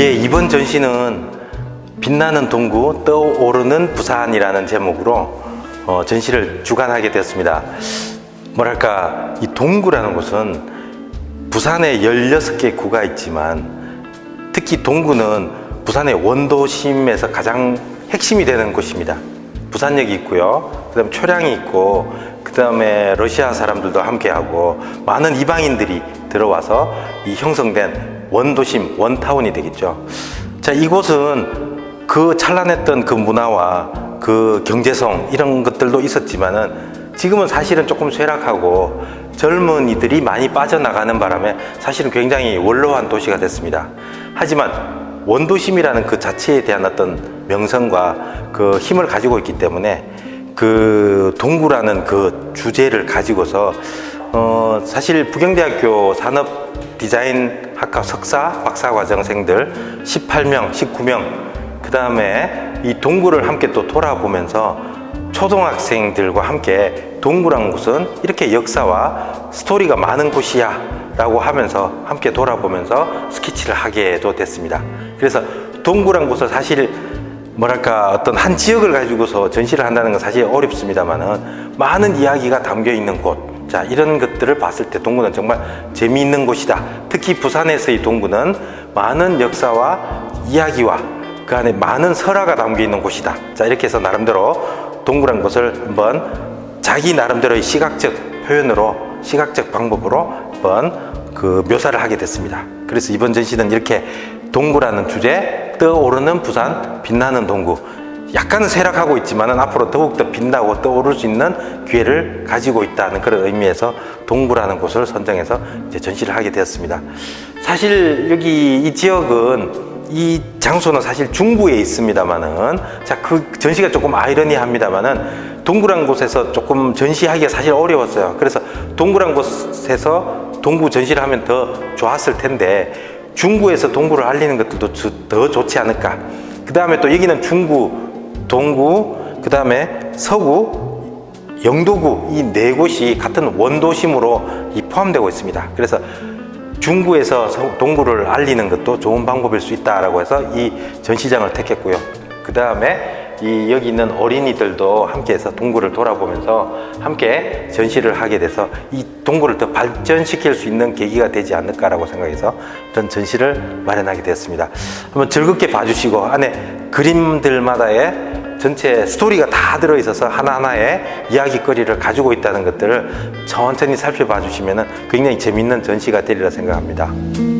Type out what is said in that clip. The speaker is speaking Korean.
예, 이번 전시는 빛나는 동구 떠오르는 부산이라는 제목으로 어, 전시를 주관하게 되었습니다. 뭐랄까, 이 동구라는 곳은 부산에 16개 구가 있지만 특히 동구는 부산의 원도심에서 가장 핵심이 되는 곳입니다. 부산역이 있고요. 그다음 초량이 있고 그다음에 러시아 사람들도 함께하고 많은 이방인들이 들어와서 이 형성된 원도심 원타운이 되겠죠. 자 이곳은 그 찬란했던 그 문화와 그 경제성 이런 것들도 있었지만은 지금은 사실은 조금 쇠락하고 젊은이들이 많이 빠져나가는 바람에 사실은 굉장히 원로한 도시가 됐습니다. 하지만 원도심이라는 그 자체에 대한 어떤 명성과 그 힘을 가지고 있기 때문에 그 동구라는 그 주제를 가지고서 어 사실 부경대학교 산업 디자인 학과 석사 박사 과정생들 18명, 19명 그 다음에 이 동구를 함께 또 돌아보면서 초등학생들과 함께 동구란 곳은 이렇게 역사와 스토리가 많은 곳이야 라고 하면서 함께 돌아보면서 스케치를 하게도 됐습니다. 그래서 동구란 곳을 사실 뭐랄까 어떤 한 지역을 가지고서 전시를 한다는 건 사실 어렵습니다만은 많은 이야기가 담겨 있는 곳. 자, 이런 것들을 봤을 때 동구는 정말 재미있는 곳이다. 특히 부산에서의 동구는 많은 역사와 이야기와 그 안에 많은 설화가 담겨 있는 곳이다. 자, 이렇게 해서 나름대로 동구란 곳을 한번 자기 나름대로의 시각적 표현으로 시각적 방법으로 한번 그 묘사를 하게 됐습니다. 그래서 이번 전시는 이렇게 동구라는 주제 떠오르는 부산 빛나는 동구 약간은 쇠락하고 있지만은 앞으로 더욱더 빛나고 떠오를 수 있는 기회를 가지고 있다는 그런 의미에서 동구라는 곳을 선정해서 이제 전시를 하게 되었습니다. 사실 여기 이 지역은 이 장소는 사실 중부에 있습니다만은 자 그 전시가 조금 아이러니합니다만은 동구란 곳에서 조금 전시하기가 사실 어려웠어요. 그래서 동구란 곳에서 동구 전시를 하면 더 좋았을 텐데 중구에서 동구를 알리는 것들도 주- 더 좋지 않을까. 그 다음에 또 여기는 중구, 동구, 그 다음에 서구, 영도구 이 네 곳이 같은 원도심으로 이 포함되고 있습니다. 그래서 중구에서 서- 동구를 알리는 것도 좋은 방법일 수 있다라고 해서 이 전시장을 택했고요. 그 다음에 이 여기 있는 어린이들도 함께해서 동구를 돌아보면서 함께 전시를 하게 돼서 이 동구를 더 발전시킬 수 있는 계기가 되지 않을까라고 생각해서 이런 전시를 마련하게 되었습니다. 한번 즐겁게 봐주시고 안에 그림들마다의 전체 스토리가 다 들어있어서 하나하나의 이야기거리를 가지고 있다는 것들을 천천히 살펴봐 주시면 굉장히 재밌는 전시가 되리라 생각합니다.